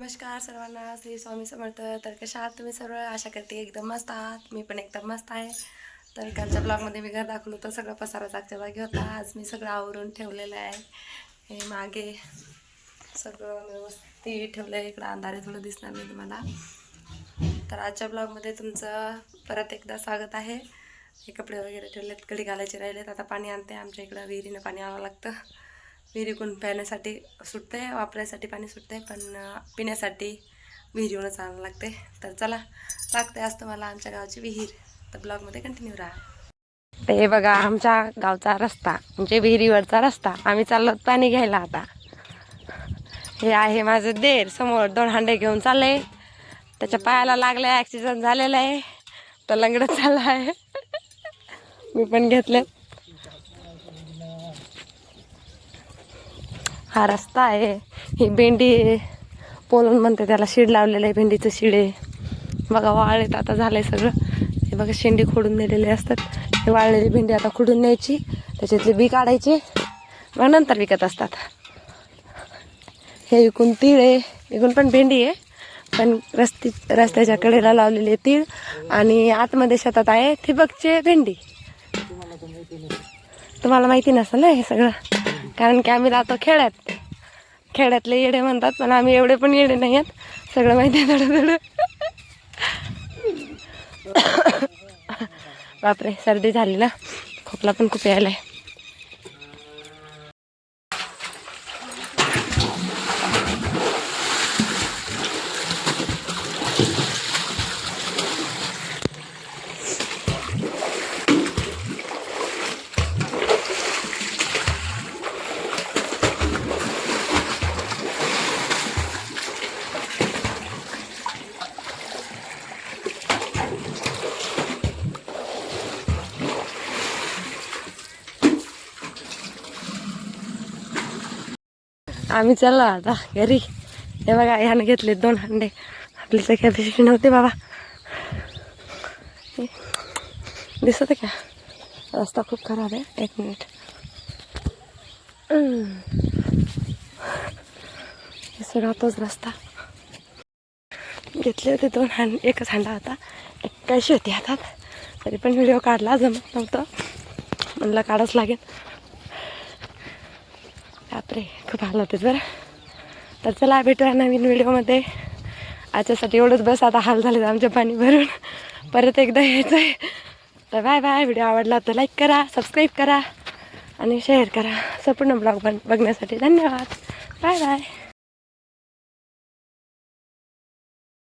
नमस्कार सर्वांना श्री स्वामी समर्थ. तर कशा आहात तुम्ही सर्व? आशा करते एकदम मस्त आहात. मी पण एकदम मस्त आहे. तर कालच्या ब्लॉगमध्ये मी घर दाखवलं होतं. सगळं पसारा जागच्या जागी होता. आज मी सगळं आवरून ठेवलेलं आहे. हे मागे सगळं व्यवस्थित ठेवलं आहे इकडं अंधारे थोडं दिसणार नाही तुम्हाला. तर आजच्या ब्लॉगमध्ये तुमचं परत एकदा स्वागत आहे. हे कपडे वगैरे ठेवलेत. कडी घालायचे राहिलेत. आता पाणी आणते. आमच्या इकडं विहिरीनं पाणी आणावं लागतं. विहिरीकडून प्याण्यासाठी सुटते वापरायसाठी पाणी सुटते पण पिण्यासाठी विहिरीवरूनच आणावं लागते तर चला लागते आज तुम्हाला आमच्या गावची विहीर. तर ब्लॉगमध्ये कंटिन्यू राहा. ते बघा आमच्या गावचा रस्ता म्हणजे विहिरीवरचा रस्ता. आम्ही चाललो पाणी घ्यायला आता. हे आहे माझं देर. समोर दोन हांडे घेऊन चालले त्याच्या पायाला लागलं आहे ॲक्सिडेंट झालेला आहे. तो लंगडत चालला आहे. मी पण घेतलं हा रस्ता आहे. ही भेंडी आहे. पोलून म्हणते त्याला शिड लावलेलं आहे भेंडीचं शिड आहे. बघा वाळलेत आता झालं आहे सगळं. हे बघा शेंडी खोडून नेलेले असतात. हे वाळलेली भेंडी आता खोडून न्यायची. त्याच्यातले बी काढायचे. मग नंतर विकत असतात. हे विकून तीळ आहे. विकून पण भेंडी आहे. पण रस्ती रस्त्याच्या कडेला लावलेले तीळ. आणि आतमध्ये शेतात आहे ठिबकचे भेंडी. तुम्हाला माहिती नसेल ना हे सगळं? कारण की आम्ही राहतो खेड्यात. खेड्यातले येडे म्हणतात पण आम्ही एवढे पण येडे नाही आहेत सगळं माहिती आहे थोडं थोडं बापरे सर्दी झाली ना खोकला पण खूप यायला आहे आम्ही चाललो आता घरी. हे बघा ह्यानं घेतले दोन हंडे आपली तर कॅपॅसिटी नव्हती बाबा. दिसत का? रस्ता खूप खराब आहे. एक मिनिट. हे सगळा तोच रस्ता. घेतले होते दोन हां एकच हांडा होता. एक कळशी होती हातात. तरी पण व्हिडिओ काढला जमत नव्हतं. म्हणलं काढावंच लागेल. बापरे खूप हाल होते बरं. तर चला भेटूया नवीन व्हिडिओमध्ये. आजच्यासाठी एवढंच बस आता हाल झाले आमच्या पाणी भरून. परत एकदा यायचं आहे तर बाय बाय व्हिडिओ आवडला तर लाईक करा सबस्क्राईब करा आणि शेअर करा. संपूर्ण ब्लॉग बन बघण्यासाठी धन्यवाद. Bye bye.